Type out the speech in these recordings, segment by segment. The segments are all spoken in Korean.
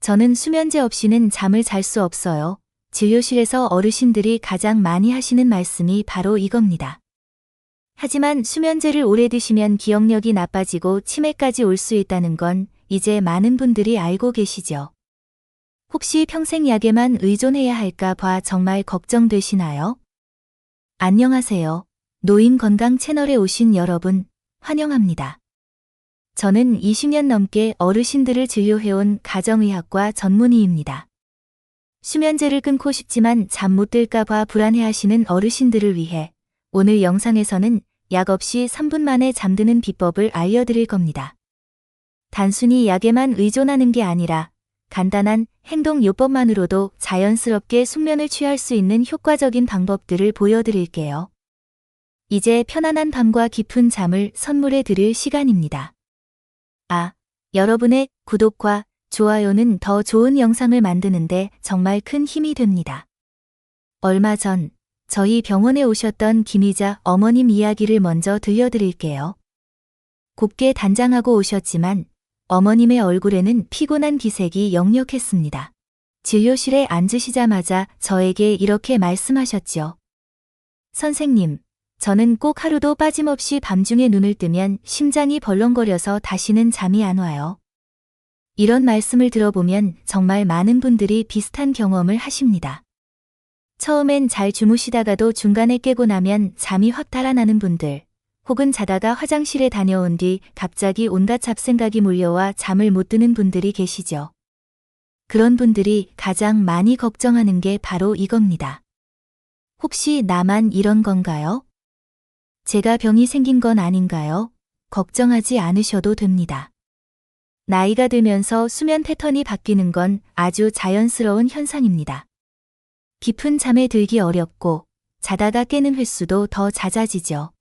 저는 수면제 없이는 잠을 잘 수 없어요. 진료실에서 어르신들이 가장 많이 하시는 말씀이 바로 이겁니다. 하지만 수면제를 오래 드시면 기억력이 나빠지고 치매까지 올 수 있다는 건 이제 많은 분들이 알고 계시죠. 혹시 평생 약에만 의존해야 할까 봐 정말 걱정되시나요? 안녕하세요. 노인 건강 채널에 오신 여러분, 환영합니다. 저는 20년 넘게 어르신들을 진료해온 가정의학과 전문의입니다. 수면제를 끊고 싶지만 잠 못 들까봐 불안해하시는 어르신들을 위해 오늘 영상에서는 약 없이 3분 만에 잠드는 비법을 알려드릴 겁니다. 단순히 약에만 의존하는 게 아니라 간단한 행동 요법만으로도 자연스럽게 숙면을 취할 수 있는 효과적인 방법들을 보여드릴게요. 이제 편안한 밤과 깊은 잠을 선물해 드릴 시간입니다. 아, 여러분의 구독과 좋아요는 더 좋은 영상을 만드는데 정말 큰 힘이 됩니다. 얼마 전 저희 병원에 오셨던 김희자 어머님 이야기를 먼저 들려드릴게요. 곱게 단장하고 오셨지만 어머님의 얼굴에는 피곤한 기색이 역력했습니다. 진료실에 앉으시자마자 저에게 이렇게 말씀하셨죠. 선생님, 저는 꼭 하루도 빠짐없이 밤중에 눈을 뜨면 심장이 벌렁거려서 다시는 잠이 안 와요. 이런 말씀을 들어보면 정말 많은 분들이 비슷한 경험을 하십니다. 처음엔 잘 주무시다가도 중간에 깨고 나면 잠이 확 달아나는 분들, 혹은 자다가 화장실에 다녀온 뒤 갑자기 온갖 잡생각이 몰려와 잠을 못 드는 분들이 계시죠. 그런 분들이 가장 많이 걱정하는 게 바로 이겁니다. 혹시 나만 이런 건가요? 제가 병이 생긴 건 아닌가요? 걱정하지 않으셔도 됩니다. 나이가 들면서 수면 패턴이 바뀌는 건 아주 자연스러운 현상입니다. 깊은 잠에 들기 어렵고 자다가 깨는 횟수도 더 잦아지죠.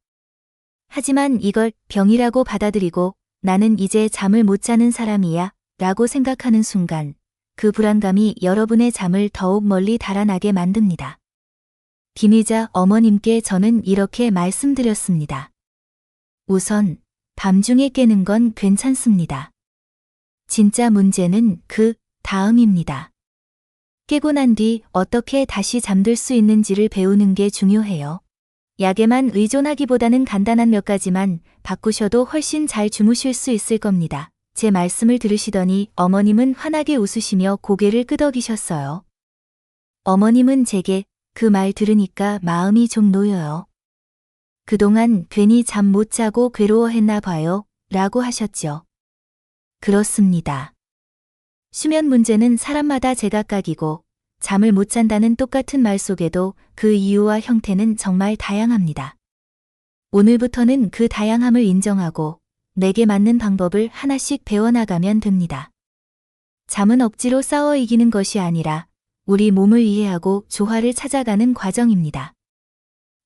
하지만 이걸 병이라고 받아들이고 나는 이제 잠을 못 자는 사람이야 라고 생각하는 순간 그 불안감이 여러분의 잠을 더욱 멀리 달아나게 만듭니다. 김희자 어머님께 저는 이렇게 말씀드렸습니다. 우선 밤중에 깨는 건 괜찮습니다. 진짜 문제는 그 다음입니다. 깨고 난 뒤 어떻게 다시 잠들 수 있는지를 배우는 게 중요해요. 약에만 의존하기보다는 간단한 몇 가지만 바꾸셔도 훨씬 잘 주무실 수 있을 겁니다. 제 말씀을 들으시더니 어머님은 환하게 웃으시며 고개를 끄덕이셨어요. 어머님은 제게 그 말 들으니까 마음이 좀 놓여요. 그동안 괜히 잠 못 자고 괴로워했나 봐요. 라고 하셨죠. 그렇습니다. 수면 문제는 사람마다 제각각이고 잠을 못 잔다는 똑같은 말 속에도 그 이유와 형태는 정말 다양합니다. 오늘부터는 그 다양함을 인정하고 내게 맞는 방법을 하나씩 배워나가면 됩니다. 잠은 억지로 싸워 이기는 것이 아니라 우리 몸을 이해하고 조화를 찾아가는 과정입니다.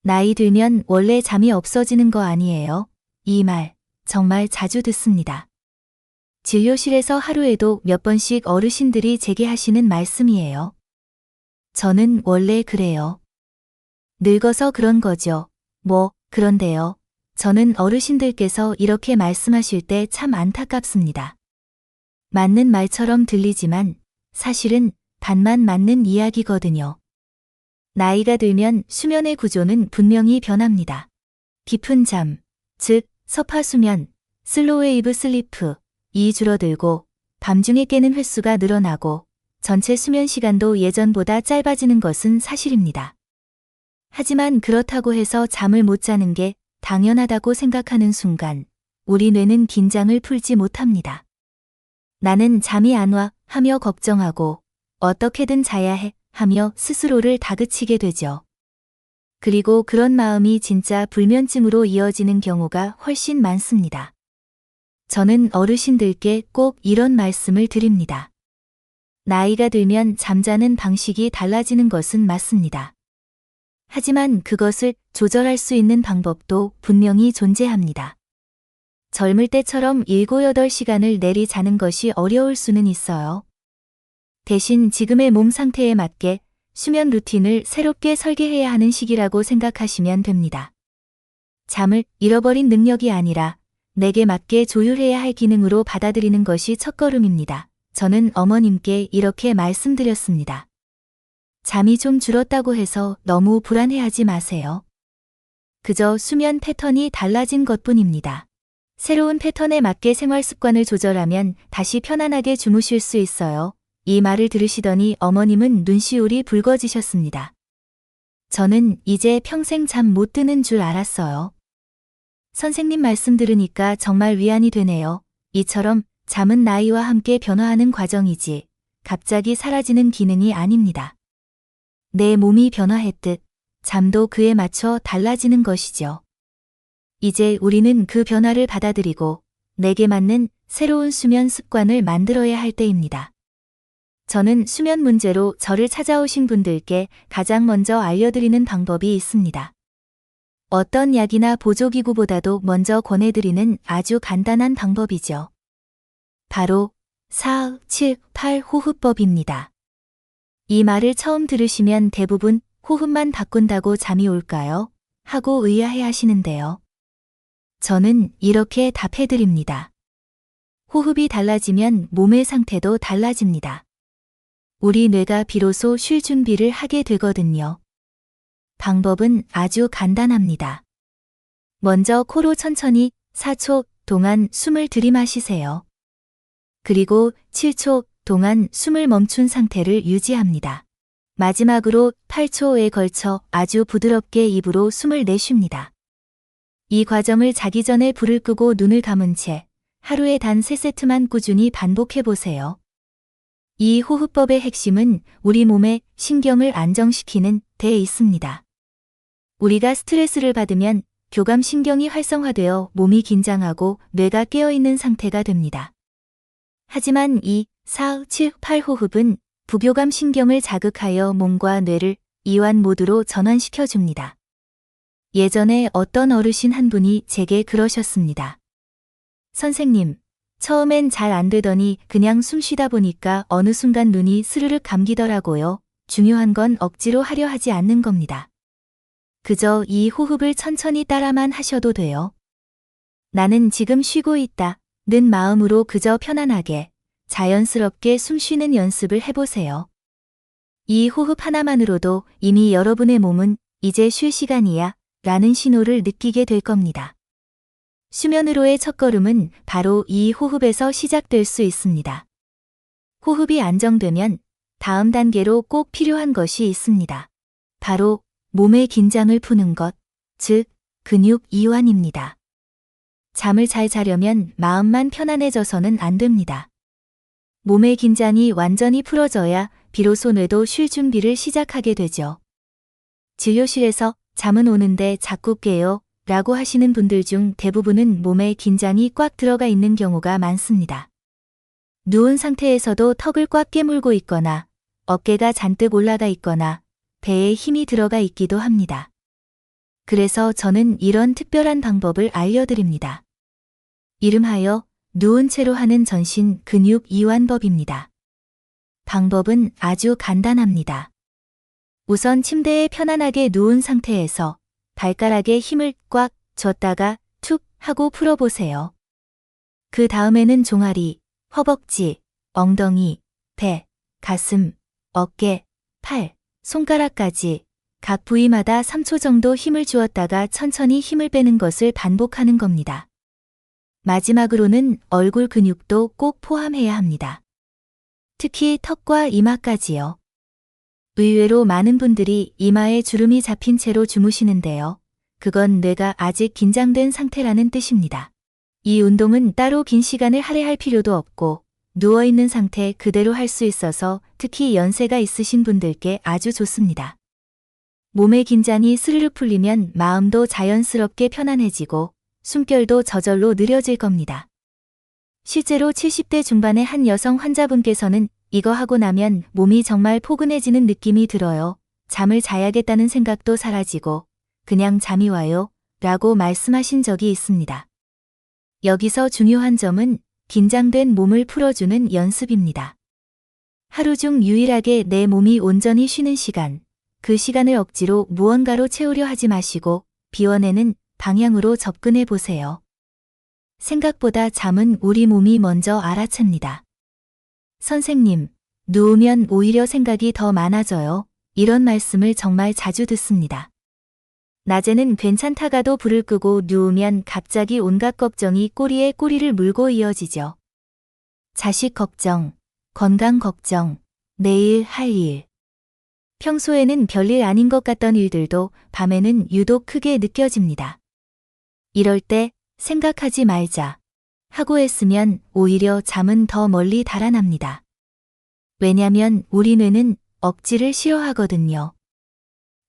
나이 들면 원래 잠이 없어지는 거 아니에요. 이 말 정말 자주 듣습니다. 진료실에서 하루에도 몇 번씩 어르신들이 제게 하시는 말씀이에요. 저는 원래 그래요. 늙어서 그런 거죠. 뭐, 그런데요. 저는 어르신들께서 이렇게 말씀하실 때 참 안타깝습니다. 맞는 말처럼 들리지만 사실은 반만 맞는 이야기거든요. 나이가 들면 수면의 구조는 분명히 변합니다. 깊은 잠, 즉, 서파수면, 슬로웨이브 슬리프, 이 줄어들고 밤중에 깨는 횟수가 늘어나고 전체 수면 시간도 예전보다 짧아지는 것은 사실입니다. 하지만 그렇다고 해서 잠을 못 자는 게 당연하다고 생각하는 순간 우리 뇌는 긴장을 풀지 못합니다. 나는 잠이 안 와 하며 걱정하고 어떻게든 자야 해 하며 스스로를 다그치게 되죠. 그리고 그런 마음이 진짜 불면증으로 이어지는 경우가 훨씬 많습니다. 저는 어르신들께 꼭 이런 말씀을 드립니다. 나이가 들면 잠자는 방식이 달라지는 것은 맞습니다. 하지만 그것을 조절할 수 있는 방법도 분명히 존재합니다. 젊을 때처럼 7, 8시간을 내리 자는 것이 어려울 수는 있어요. 대신 지금의 몸 상태에 맞게 수면 루틴을 새롭게 설계해야 하는 시기라고 생각하시면 됩니다. 잠을 잃어버린 능력이 아니라 내게 맞게 조율해야 할 기능으로 받아들이는 것이 첫걸음입니다. 저는 어머님께 이렇게 말씀드렸습니다. 잠이 좀 줄었다고 해서 너무 불안해하지 마세요. 그저 수면 패턴이 달라진 것 뿐입니다. 새로운 패턴에 맞게 생활 습관을 조절하면 다시 편안하게 주무실 수 있어요. 이 말을 들으시더니 어머님은 눈시울이 붉어지셨습니다. 저는 이제 평생 잠 못 드는 줄 알았어요. 선생님 말씀 들으니까 정말 위안이 되네요. 이처럼 잠은 나이와 함께 변화하는 과정이지 갑자기 사라지는 기능이 아닙니다. 내 몸이 변화했듯 잠도 그에 맞춰 달라지는 것이죠. 이제 우리는 그 변화를 받아들이고 내게 맞는 새로운 수면 습관을 만들어야 할 때입니다. 저는 수면 문제로 저를 찾아오신 분들께 가장 먼저 알려드리는 방법이 있습니다. 어떤 약이나 보조기구보다도 먼저 권해드리는 아주 간단한 방법이죠. 바로 4, 7, 8 호흡법입니다. 이 말을 처음 들으시면 대부분 호흡만 바꾼다고 잠이 올까요? 하고 의아해 하시는데요. 저는 이렇게 답해드립니다. 호흡이 달라지면 몸의 상태도 달라집니다. 우리 뇌가 비로소 쉴 준비를 하게 되거든요. 방법은 아주 간단합니다. 먼저 코로 천천히 4초 동안 숨을 들이마시세요. 그리고 7초 동안 숨을 멈춘 상태를 유지합니다. 마지막으로 8초에 걸쳐 아주 부드럽게 입으로 숨을 내쉽니다. 이 과정을 자기 전에 불을 끄고 눈을 감은 채 하루에 단 3세트만 꾸준히 반복해 보세요. 이 호흡법의 핵심은 우리 몸의 신경을 안정시키는 데 있습니다. 우리가 스트레스를 받으면 교감신경이 활성화되어 몸이 긴장하고 뇌가 깨어있는 상태가 됩니다. 하지만 이 4, 7, 8 호흡은 부교감 신경을 자극하여 몸과 뇌를 이완 모드로 전환시켜 줍니다. 예전에 어떤 어르신 한 분이 제게 그러셨습니다. 선생님, 처음엔 잘 안 되더니 그냥 숨 쉬다 보니까 어느 순간 눈이 스르륵 감기더라고요. 중요한 건 억지로 하려 하지 않는 겁니다. 그저 이 호흡을 천천히 따라만 하셔도 돼요. 나는 지금 쉬고 있다. 는 마음으로 그저 편안하게, 자연스럽게 숨 쉬는 연습을 해보세요. 이 호흡 하나만으로도 이미 여러분의 몸은 이제 쉴 시간이야 라는 신호를 느끼게 될 겁니다. 수면으로의 첫걸음은 바로 이 호흡에서 시작될 수 있습니다. 호흡이 안정되면 다음 단계로 꼭 필요한 것이 있습니다. 바로 몸의 긴장을 푸는 것, 즉, 근육 이완입니다. 잠을 잘 자려면 마음만 편안해져서는 안 됩니다. 몸의 긴장이 완전히 풀어져야 비로소 뇌도 쉴 준비를 시작하게 되죠. 진료실에서 잠은 오는데 자꾸 깨요 라고 하시는 분들 중 대부분은 몸에 긴장이 꽉 들어가 있는 경우가 많습니다. 누운 상태에서도 턱을 꽉 깨물고 있거나 어깨가 잔뜩 올라가 있거나 배에 힘이 들어가 있기도 합니다. 그래서 저는 이런 특별한 방법을 알려드립니다. 이름하여 누운 채로 하는 전신 근육 이완법입니다. 방법은 아주 간단합니다. 우선 침대에 편안하게 누운 상태에서 발가락에 힘을 꽉 줬다가 툭 하고 풀어보세요. 그 다음에는 종아리, 허벅지, 엉덩이, 배, 가슴, 어깨, 팔, 손가락까지 각 부위마다 3초 정도 힘을 주었다가 천천히 힘을 빼는 것을 반복하는 겁니다. 마지막으로는 얼굴 근육도 꼭 포함해야 합니다. 특히 턱과 이마까지요. 의외로 많은 분들이 이마에 주름이 잡힌 채로 주무시는데요. 그건 뇌가 아직 긴장된 상태라는 뜻입니다. 이 운동은 따로 긴 시간을 할애할 필요도 없고 누워있는 상태 그대로 할 수 있어서 특히 연세가 있으신 분들께 아주 좋습니다. 몸의 긴장이 스르륵 풀리면 마음도 자연스럽게 편안해지고 숨결도 저절로 느려질 겁니다. 실제로 70대 중반의 한 여성 환자분께서는 이거 하고 나면 몸이 정말 포근해지는 느낌이 들어요. 잠을 자야겠다는 생각도 사라지고 그냥 잠이 와요. 라고 말씀하신 적이 있습니다. 여기서 중요한 점은 긴장된 몸을 풀어주는 연습입니다. 하루 중 유일하게 내 몸이 온전히 쉬는 시간, 그 시간을 억지로 무언가로 채우려 하지 마시고 비워내는 방향으로 접근해 보세요. 생각보다 잠은 우리 몸이 먼저 알아챕니다. 선생님, 누우면 오히려 생각이 더 많아져요. 이런 말씀을 정말 자주 듣습니다. 낮에는 괜찮다가도 불을 끄고 누우면 갑자기 온갖 걱정이 꼬리에 꼬리를 물고 이어지죠. 자식 걱정, 건강 걱정, 내일 할 일. 평소에는 별일 아닌 것 같던 일들도 밤에는 유독 크게 느껴집니다. 이럴 때 생각하지 말자 하고 했으면 오히려 잠은 더 멀리 달아납니다. 왜냐면 우리 뇌는 억지를 싫어하거든요.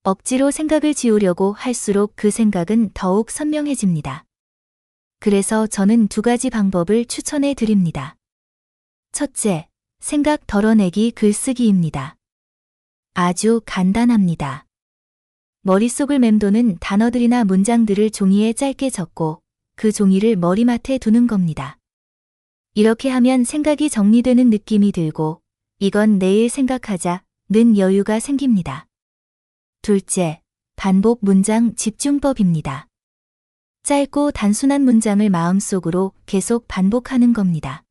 억지로 생각을 지우려고 할수록 그 생각은 더욱 선명해집니다. 그래서 저는 두 가지 방법을 추천해 드립니다. 첫째, 생각 덜어내기 글쓰기입니다. 아주 간단합니다. 머릿속을 맴도는 단어들이나 문장들을 종이에 짧게 적고 그 종이를 머리맡에 두는 겁니다. 이렇게 하면 생각이 정리되는 느낌이 들고 이건 내일 생각하자 는 여유가 생깁니다. 둘째, 반복 문장 집중법입니다. 짧고 단순한 문장을 마음속으로 계속 반복하는 겁니다.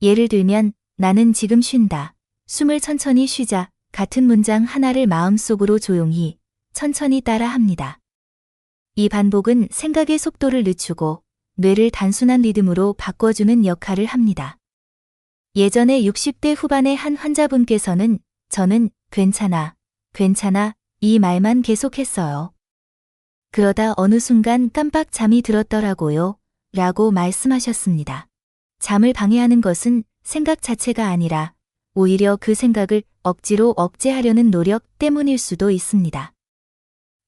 예를 들면 나는 지금 쉰다. 숨을 천천히 쉬자. 같은 문장 하나를 마음속으로 조용히 천천히 따라 합니다. 이 반복은 생각의 속도를 늦추고 뇌를 단순한 리듬으로 바꿔주는 역할을 합니다. 예전에 60대 후반의 한 환자분께서는 저는 괜찮아, 괜찮아 이 말만 계속했어요. 그러다 어느 순간 깜빡 잠이 들었더라고요. 라고 말씀하셨습니다. 잠을 방해하는 것은 생각 자체가 아니라 오히려 그 생각을 억지로 억제하려는 노력 때문일 수도 있습니다.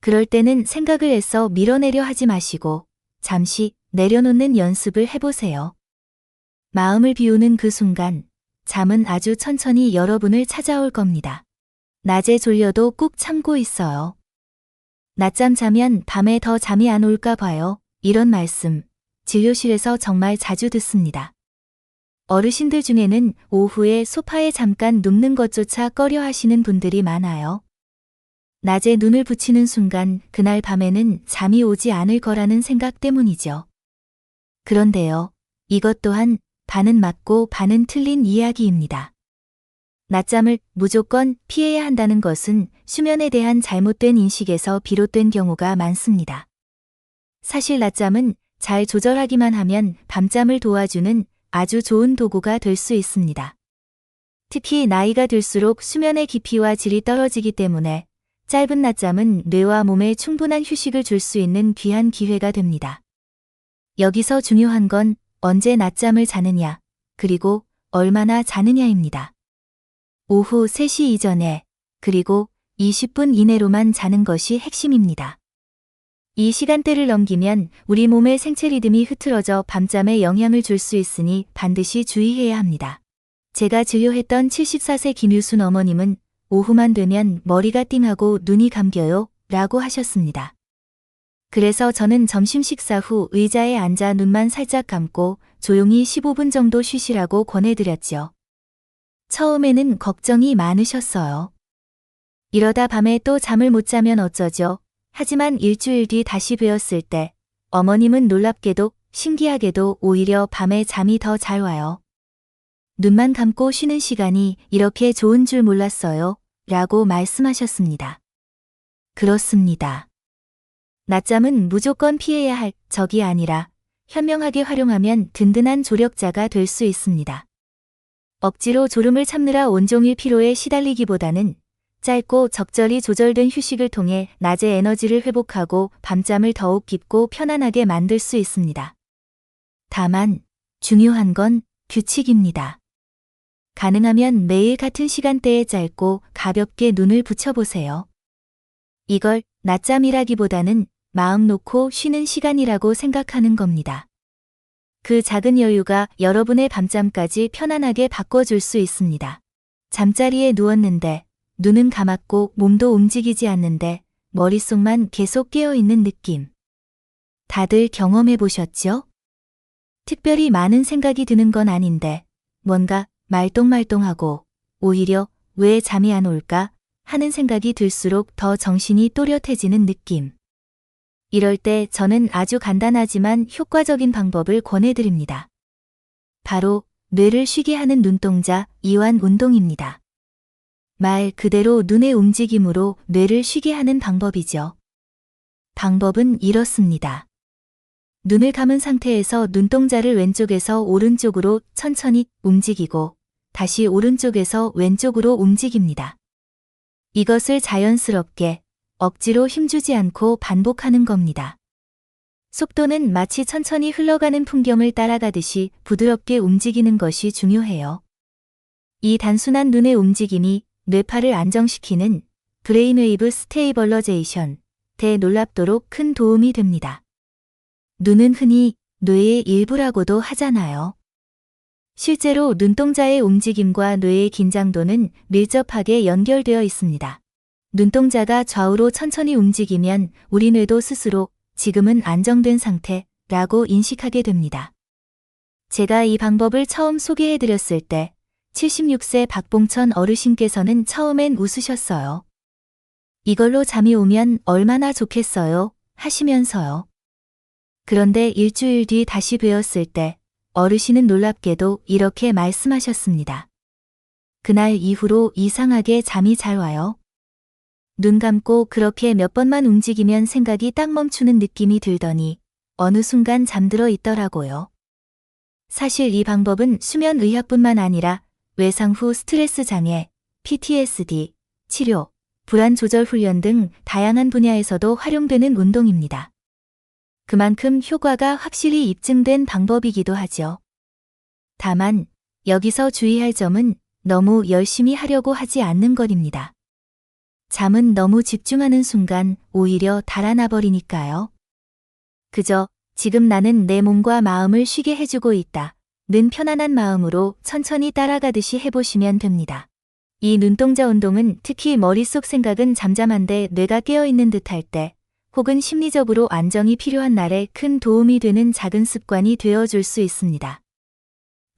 그럴 때는 생각을 애써 밀어내려 하지 마시고 잠시 내려놓는 연습을 해보세요. 마음을 비우는 그 순간 잠은 아주 천천히 여러분을 찾아올 겁니다. 낮에 졸려도 꾹 참고 있어요. 낮잠 자면 밤에 더 잠이 안 올까 봐요. 이런 말씀 진료실에서 정말 자주 듣습니다. 어르신들 중에는 오후에 소파에 잠깐 눕는 것조차 꺼려 하시는 분들이 많아요. 낮에 눈을 붙이는 순간 그날 밤에는 잠이 오지 않을 거라는 생각 때문이죠. 그런데요, 이것 또한 반은 맞고 반은 틀린 이야기입니다. 낮잠을 무조건 피해야 한다는 것은 수면에 대한 잘못된 인식에서 비롯된 경우가 많습니다. 사실 낮잠은 잘 조절하기만 하면 밤잠을 도와주는 아주 좋은 도구가 될 수 있습니다. 특히 나이가 들수록 수면의 깊이와 질이 떨어지기 때문에 짧은 낮잠은 뇌와 몸에 충분한 휴식을 줄 수 있는 귀한 기회가 됩니다. 여기서 중요한 건 언제 낮잠을 자느냐, 그리고 얼마나 자느냐입니다. 오후 3시 이전에, 그리고 20분 이내로만 자는 것이 핵심입니다. 이 시간대를 넘기면 우리 몸의 생체 리듬이 흐트러져 밤잠에 영향을 줄 수 있으니 반드시 주의해야 합니다. 제가 진료했던 74세 김유순 어머님은 오후만 되면 머리가 띵하고 눈이 감겨요 라고 하셨습니다. 그래서 저는 점심 식사 후 의자에 앉아 눈만 살짝 감고 조용히 15분 정도 쉬시라고 권해드렸죠. 처음에는 걱정이 많으셨어요. 이러다 밤에 또 잠을 못 자면 어쩌죠? 하지만 일주일 뒤 다시 배웠을 때 어머님은 놀랍게도 신기하게도 오히려 밤에 잠이 더 잘 와요. 눈만 감고 쉬는 시간이 이렇게 좋은 줄 몰랐어요. 라고 말씀하셨습니다. 그렇습니다. 낮잠은 무조건 피해야 할 적이 아니라 현명하게 활용하면 든든한 조력자가 될 수 있습니다. 억지로 졸음을 참느라 온종일 피로에 시달리기보다는 짧고 적절히 조절된 휴식을 통해 낮에 에너지를 회복하고 밤잠을 더욱 깊고 편안하게 만들 수 있습니다. 다만 중요한 건 규칙입니다. 가능하면 매일 같은 시간대에 짧고 가볍게 눈을 붙여보세요. 이걸 낮잠이라기보다는 마음 놓고 쉬는 시간이라고 생각하는 겁니다. 그 작은 여유가 여러분의 밤잠까지 편안하게 바꿔줄 수 있습니다. 잠자리에 누웠는데 눈은 감았고 몸도 움직이지 않는데 머릿속만 계속 깨어있는 느낌. 다들 경험해 보셨죠? 특별히 많은 생각이 드는 건 아닌데 뭔가 말똥말똥하고 오히려 왜 잠이 안 올까 하는 생각이 들수록 더 정신이 또렷해지는 느낌. 이럴 때 저는 아주 간단하지만 효과적인 방법을 권해드립니다. 바로 뇌를 쉬게 하는 눈동자 이완 운동입니다. 말 그대로 눈의 움직임으로 뇌를 쉬게 하는 방법이죠. 방법은 이렇습니다. 눈을 감은 상태에서 눈동자를 왼쪽에서 오른쪽으로 천천히 움직이고 다시 오른쪽에서 왼쪽으로 움직입니다. 이것을 자연스럽게 억지로 힘주지 않고 반복하는 겁니다. 속도는 마치 천천히 흘러가는 풍경을 따라가듯이 부드럽게 움직이는 것이 중요해요. 이 단순한 눈의 움직임이 뇌파를 안정시키는 브레인웨이브 스테이벌러제이션, 대놀랍도록 큰 도움이 됩니다. 눈은 흔히 뇌의 일부라고도 하잖아요. 실제로 눈동자의 움직임과 뇌의 긴장도는 밀접하게 연결되어 있습니다. 눈동자가 좌우로 천천히 움직이면 우리 뇌도 스스로 지금은 안정된 상태라고 인식하게 됩니다. 제가 이 방법을 처음 소개해드렸을 때 76세 박봉천 어르신께서는 처음엔 웃으셨어요. 이걸로 잠이 오면 얼마나 좋겠어요 하시면서요. 그런데 일주일 뒤 다시 뵈었을 때 어르신은 놀랍게도 이렇게 말씀하셨습니다. 그날 이후로 이상하게 잠이 잘 와요. 눈 감고 그렇게 몇 번만 움직이면 생각이 딱 멈추는 느낌이 들더니 어느 순간 잠들어 있더라고요. 사실 이 방법은 수면 의학뿐만 아니라 외상 후 스트레스 장애, PTSD, 치료, 불안 조절 훈련 등 다양한 분야에서도 활용되는 운동입니다. 그만큼 효과가 확실히 입증된 방법이기도 하죠. 다만 여기서 주의할 점은 너무 열심히 하려고 하지 않는 것입니다. 잠은 너무 집중하는 순간 오히려 달아나 버리니까요. 그저 지금 나는 내 몸과 마음을 쉬게 해주고 있다. 는 편안한 마음으로 천천히 따라가듯이 해보시면 됩니다. 이 눈동자 운동은 특히 머릿속 생각은 잠잠한데 뇌가 깨어있는 듯할 때 혹은 심리적으로 안정이 필요한 날에 큰 도움이 되는 작은 습관이 되어줄 수 있습니다.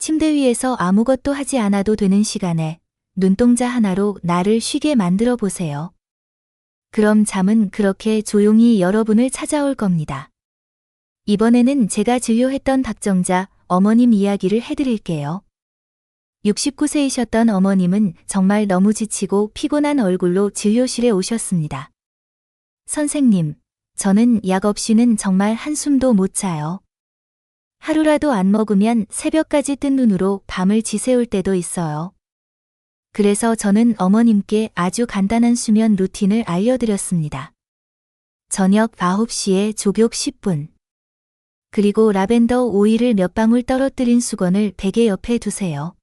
침대 위에서 아무것도 하지 않아도 되는 시간에 눈동자 하나로 나를 쉬게 만들어 보세요. 그럼 잠은 그렇게 조용히 여러분을 찾아올 겁니다. 이번에는 제가 진료했던 박정자 어머님 이야기를 해드릴게요. 69세이셨던 어머님은 정말 너무 지치고 피곤한 얼굴로 진료실에 오셨습니다. 선생님, 저는 약 없이는 정말 한숨도 못 자요. 하루라도 안 먹으면 새벽까지 뜬 눈으로 밤을 지새울 때도 있어요. 그래서 저는 어머님께 아주 간단한 수면 루틴을 알려드렸습니다. 저녁 9시에 조격 10분. 그리고 라벤더 오일을 몇 방울 떨어뜨린 수건을 베개 옆에 두세요.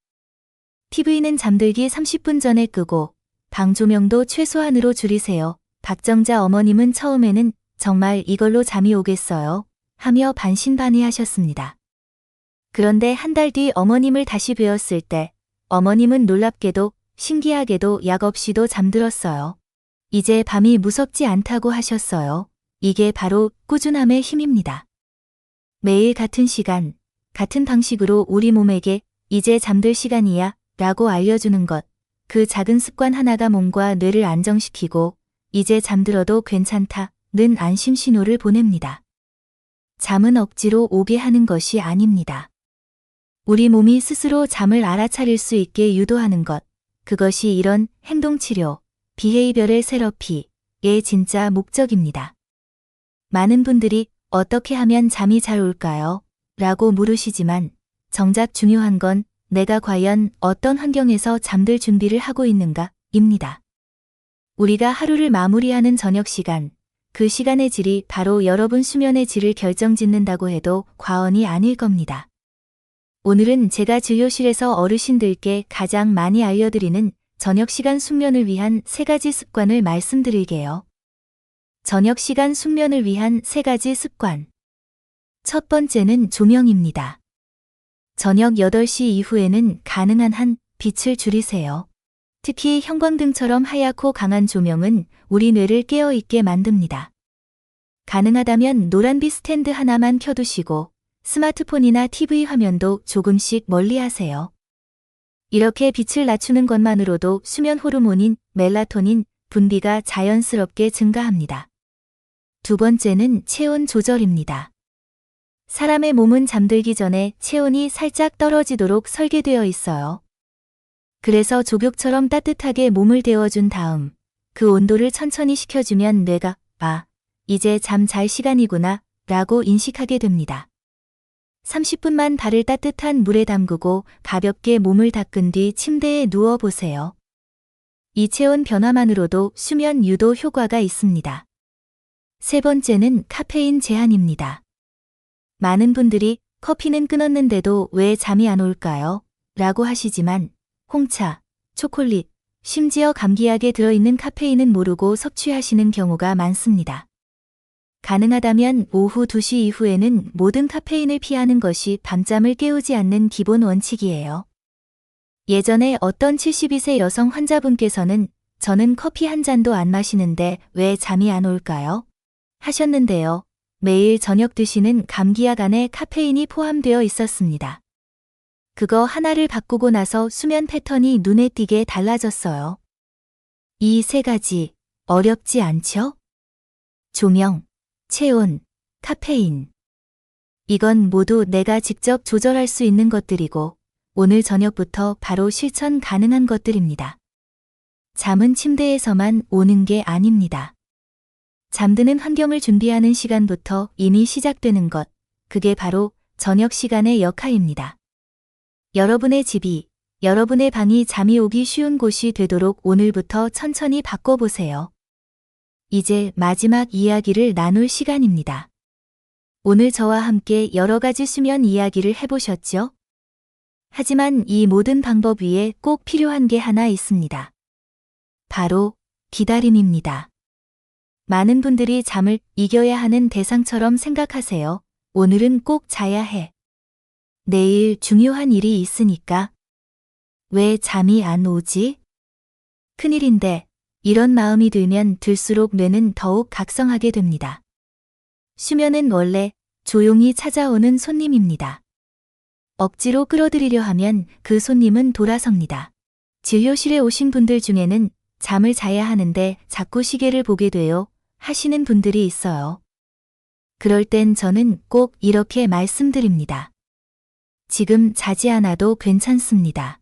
TV는 잠들기 30분 전에 끄고 방 조명도 최소한으로 줄이세요. 박정자 어머님은 처음에는 정말 이걸로 잠이 오겠어요. 하며 반신반의하셨습니다. 그런데 한 달 뒤 어머님을 다시 뵈었을 때 어머님은 놀랍게도 신기하게도 약 없이도 잠들었어요. 이제 밤이 무섭지 않다고 하셨어요. 이게 바로 꾸준함의 힘입니다. 매일 같은 시간, 같은 방식으로 우리 몸에게 이제 잠들 시간이야 라고 알려주는 것. 그 작은 습관 하나가 몸과 뇌를 안정시키고 이제 잠들어도 괜찮다. 는 안심 신호를 보냅니다. 잠은 억지로 오게 하는 것이 아닙니다. 우리 몸이 스스로 잠을 알아차릴 수 있게 유도하는 것, 그것이 이런 행동치료, 비헤이별의 세러피의 진짜 목적입니다. 많은 분들이 어떻게 하면 잠이 잘 올까요? 라고 물으시지만 정작 중요한 건 내가 과연 어떤 환경에서 잠들 준비를 하고 있는가 입니다. 우리가 하루를 마무리하는 저녁 시간, 그 시간의 질이 바로 여러분 수면의 질을 결정짓는다고 해도 과언이 아닐 겁니다. 오늘은 제가 진료실에서 어르신들께 가장 많이 알려드리는 저녁 시간 숙면을 위한 세 가지 습관을 말씀드릴게요. 저녁 시간 숙면을 위한 세 가지 습관. 첫 번째는 조명입니다. 저녁 8시 이후에는 가능한 한 빛을 줄이세요. 특히 형광등처럼 하얗고 강한 조명은 우리 뇌를 깨어있게 만듭니다. 가능하다면 노란빛 스탠드 하나만 켜두시고 스마트폰이나 TV 화면도 조금씩 멀리 하세요. 이렇게 빛을 낮추는 것만으로도 수면 호르몬인 멜라토닌 분비가 자연스럽게 증가합니다. 두 번째는 체온 조절입니다. 사람의 몸은 잠들기 전에 체온이 살짝 떨어지도록 설계되어 있어요. 그래서 조격처럼 따뜻하게 몸을 데워준 다음 그 온도를 천천히 식혀주면 뇌가 아, 이제 잠 잘 시간이구나 라고 인식하게 됩니다. 30분만 발을 따뜻한 물에 담그고 가볍게 몸을 닦은 뒤 침대에 누워 보세요. 이 체온 변화만으로도 수면 유도 효과가 있습니다. 세 번째는 카페인 제한입니다. 많은 분들이 커피는 끊었는데도 왜 잠이 안 올까요? 라고 하시지만 홍차, 초콜릿, 심지어 감기약에 들어있는 카페인은 모르고 섭취하시는 경우가 많습니다. 가능하다면 오후 2시 이후에는 모든 카페인을 피하는 것이 밤잠을 깨우지 않는 기본 원칙이에요. 예전에 어떤 72세 여성 환자분께서는 저는 커피 한 잔도 안 마시는데 왜 잠이 안 올까요? 하셨는데요. 매일 저녁 드시는 감기약 안에 카페인이 포함되어 있었습니다. 그거 하나를 바꾸고 나서 수면 패턴이 눈에 띄게 달라졌어요. 이 세 가지 어렵지 않죠? 조명, 체온, 카페인. 이건 모두 내가 직접 조절할 수 있는 것들이고 오늘 저녁부터 바로 실천 가능한 것들입니다. 잠은 침대에서만 오는 게 아닙니다. 잠드는 환경을 준비하는 시간부터 이미 시작되는 것, 그게 바로 저녁 시간의 역할입니다. 여러분의 집이, 여러분의 방이 잠이 오기 쉬운 곳이 되도록 오늘부터 천천히 바꿔보세요. 이제 마지막 이야기를 나눌 시간입니다. 오늘 저와 함께 여러 가지 수면 이야기를 해보셨죠? 하지만 이 모든 방법 위에 꼭 필요한 게 하나 있습니다. 바로 기다림입니다. 많은 분들이 잠을 이겨야 하는 대상처럼 생각하세요. 오늘은 꼭 자야 해. 내일 중요한 일이 있으니까. 왜 잠이 안 오지? 큰일인데 이런 마음이 들면 들수록 뇌는 더욱 각성하게 됩니다. 수면은 원래 조용히 찾아오는 손님입니다. 억지로 끌어들이려 하면 그 손님은 돌아섭니다. 진료실에 오신 분들 중에는 잠을 자야 하는데 자꾸 시계를 보게 돼요 하시는 분들이 있어요. 그럴 땐 저는 꼭 이렇게 말씀드립니다. 지금 자지 않아도 괜찮습니다.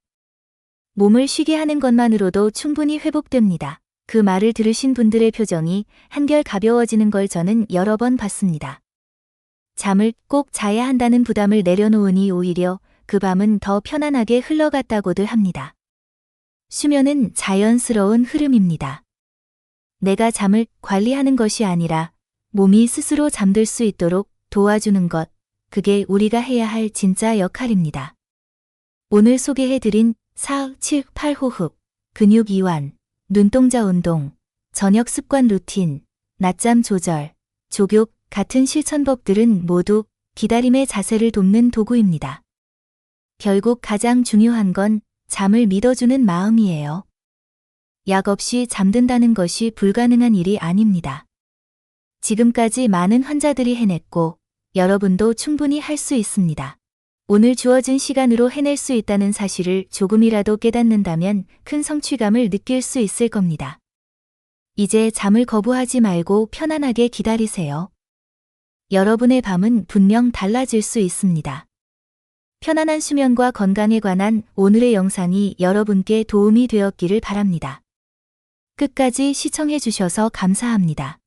몸을 쉬게 하는 것만으로도 충분히 회복됩니다. 그 말을 들으신 분들의 표정이 한결 가벼워지는 걸 저는 여러 번 봤습니다. 잠을 꼭 자야 한다는 부담을 내려놓으니 오히려 그 밤은 더 편안하게 흘러갔다고들 합니다. 수면은 자연스러운 흐름입니다. 내가 잠을 관리하는 것이 아니라 몸이 스스로 잠들 수 있도록 도와주는 것, 그게 우리가 해야 할 진짜 역할입니다. 오늘 소개해드린 4, 7, 8호흡, 근육 이완, 눈동자 운동, 저녁 습관 루틴, 낮잠 조절, 조교 같은 실천법들은 모두 기다림의 자세를 돕는 도구입니다. 결국 가장 중요한 건 잠을 믿어주는 마음이에요. 약 없이 잠든다는 것이 불가능한 일이 아닙니다. 지금까지 많은 환자들이 해냈고 여러분도 충분히 할 수 있습니다. 오늘 주어진 시간으로 해낼 수 있다는 사실을 조금이라도 깨닫는다면 큰 성취감을 느낄 수 있을 겁니다. 이제 잠을 거부하지 말고 편안하게 기다리세요. 여러분의 밤은 분명 달라질 수 있습니다. 편안한 수면과 건강에 관한 오늘의 영상이 여러분께 도움이 되었기를 바랍니다. 끝까지 시청해 주셔서 감사합니다.